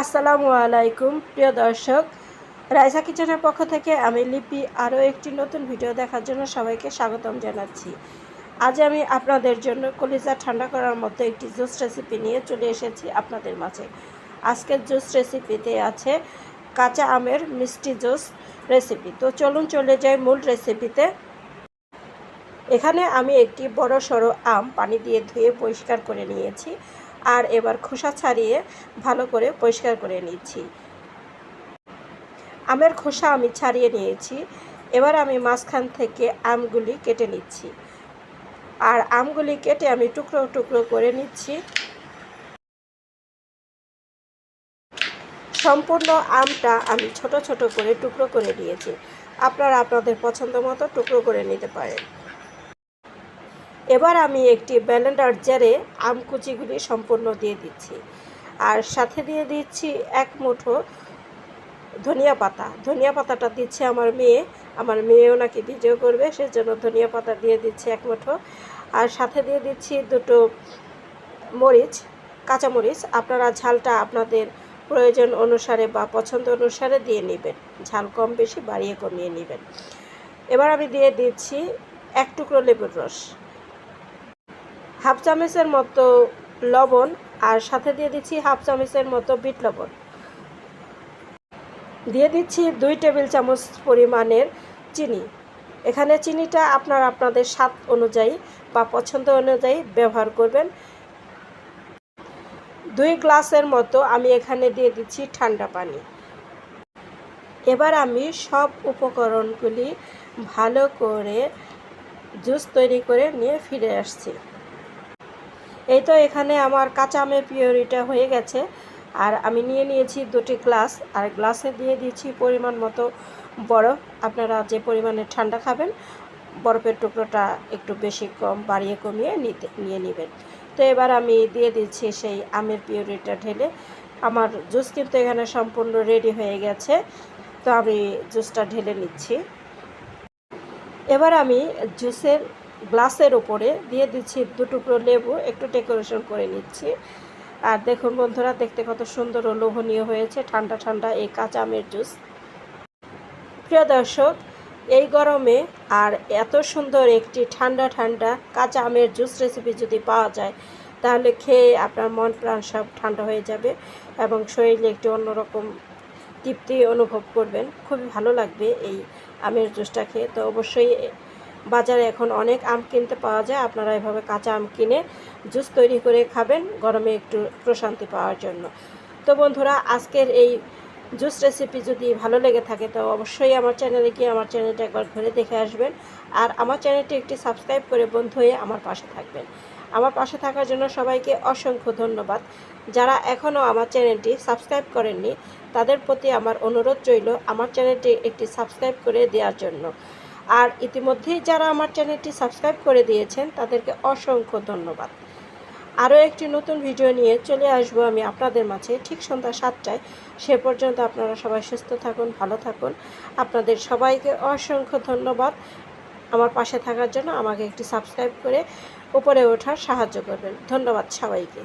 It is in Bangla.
আসসালামু আলাইকুম, প্রিয় দর্শক। রাইসা কিচেনের পক্ষ থেকে আমি লিপি আরও একটি নতুন ভিডিও দেখার জন্য সবাইকে স্বাগতম জানাচ্ছি। আজ আমি আপনাদের জন্য কলিজা ঠান্ডা করার মতো একটি জুস রেসিপি নিয়ে চলে এসেছি আপনাদের মাঝে। আজকের জুস রেসিপিতে আছে কাঁচা আমের মিষ্টি জুস রেসিপি। তো চলুন চলে যাই মূল রেসিপিতে। এখানে আমি একটি বড় সড়ো আম পানি দিয়ে ধুয়ে পরিষ্কার করে নিয়েছি। আর এবার খোসা ছাড়িয়ে ভালো করে পরিষ্কার করে নিচ্ছি। আমের খোসা আমি ছাড়িয়ে নিয়েছি। এবার আমি মাঝখান থেকে আমগুলি কেটে নিচ্ছি। আর আমগুলি কেটে আমি টুকরো টুকরো করে নিচ্ছি। সম্পূর্ণ আমটা আমি ছোট ছোট করে টুকরো করে নিয়েছি। আপনারা আপনাদের পছন্দ মতো টুকরো করে নিতে পারেন। এবার আমি একটি ব্যালেন্ডার জারে আম কুচিগুলি সম্পূর্ণ দিয়ে দিচ্ছি। আর সাথে দিয়ে দিচ্ছি এক মুঠো ধনিয়া পাতা। ধনিয়া পাতাটা দিচ্ছে আমার মেয়ে। আমার মেয়েও নাকি ভিডিও করবে, সেজন্য ধনিয়া পাতা দিয়ে দিচ্ছি এক মুঠো। আর সাথে দিয়ে দিচ্ছি দুটো মরিচ কাঁচামরিচ আপনারা ঝালটা আপনাদের প্রয়োজন অনুসারে বা পছন্দ অনুসারে দিয়ে নেবেন। ঝাল কম বেশি বাড়িয়ে কমিয়ে নেবেন। এবার আমি দিয়ে দিচ্ছি এক টুকরো লেবুর রস। হাফ চামচের মতো লবণ আর সাথে দিয়ে দিচ্ছি হাফ চামচের মতো বিট লবণ। দিয়ে দিচ্ছি দুই টেবিল চামচ পরিমাণের চিনি। এখানে চিনিটা আপনার আপনাদের স্বাদ অনুযায়ী বা পছন্দ অনুযায়ী ব্যবহার করবেন। দুই গ্লাসের মতো আমি এখানে দিয়ে দিচ্ছি ঠান্ডা পানি। এবার আমি সব উপকরণগুলি ভালো করে জুস তৈরি করে নিয়ে ফিরে আসছি। এই তো এখানে আমার কাঁচা আমের পিওরিটা হয়ে গেছে। আর আমি নিয়ে নিয়েছি দুটি গ্লাস। আর গ্লাসে দিয়ে দিয়েছি পরিমাণ মতো বরফ। আপনারা যে পরিমাণে ঠান্ডা খাবেন, বরফের টুকরোটা একটু বেশি কম, বাড়িয়ে কমিয়ে নিতে, নিয়ে নেবেন। তো এবার আমি দিয়ে দিচ্ছি সেই আমের পিওরিটা ঢেলে। আমার জুস কিন্তু এখানে সম্পূর্ণ রেডি হয়ে গেছে। তো আমি জুসটা ঢেলে নিচ্ছি। এবার আমি জুসের গ্লাসের ওপরে দিয়ে দিচ্ছি দু টুকরো লেবু, একটু ডেকোরেশন করে নিচ্ছি। আর দেখুন বন্ধুরা, দেখতে কত সুন্দর ও লোভনীয় হয়েছে, ঠান্ডা ঠান্ডা এই কাঁচা আমের জুস। প্রিয় দর্শক, এই গরমে আর এত সুন্দর একটি ঠান্ডা ঠান্ডা কাঁচা আমের জুস রেসিপি যদি পাওয়া যায়, তাহলে খেয়ে আপনার মন প্রাণ সব ঠান্ডা হয়ে যাবে এবং শরীরে একটি অন্যরকম তৃপ্তি অনুভব করবেন। খুবই ভালো লাগবে এই আমের জুসটা খেয়ে। তো অবশ্যই বাজারে এখন অনেক আম কিনতে পাওয়া যায়। আপনারা এভাবে কাঁচা আম কিনে জুস তৈরি করে খাবেন গরমে একটু প্রশান্তি পাওয়ার জন্য। তো বন্ধুরা, আজকের এই জুস রেসিপি যদি ভালো লেগে থাকে, তো অবশ্যই আমার চ্যানেলে গিয়ে আমার চ্যানেলটা একবার ঘুরে দেখে আসবেন। আর আমার চ্যানেলটি একটি সাবস্ক্রাইব করে বন্ধু হয়ে আমার পাশে থাকবেন। আমার পাশে থাকার জন্য সবাইকে অসংখ্য ধন্যবাদ। যারা এখনও আমার চ্যানেলটি সাবস্ক্রাইব করেননি, তাদের প্রতি আমার অনুরোধ রইল আমার চ্যানেলটি একটি সাবস্ক্রাইব করে দেওয়ার জন্য। আর ইতিমধ্যেই যারা আমার চ্যানেলটি সাবস্ক্রাইব করে দিয়েছেন, তাদেরকে অসংখ্য ধন্যবাদ। আরও একটি নতুন ভিডিও নিয়ে চলে আসব আমি আপনাদের মাঝে ঠিক সন্ধ্যা সাতটায়। সে পর্যন্ত আপনারা সবাই সুস্থ থাকুন, ভালো থাকুন। আপনাদের সবাইকে অসংখ্য ধন্যবাদ। আমার পাশে থাকার জন্য আমাকে একটি সাবস্ক্রাইব করে উপরে ওঠার সাহায্য করবেন। ধন্যবাদ সবাইকে।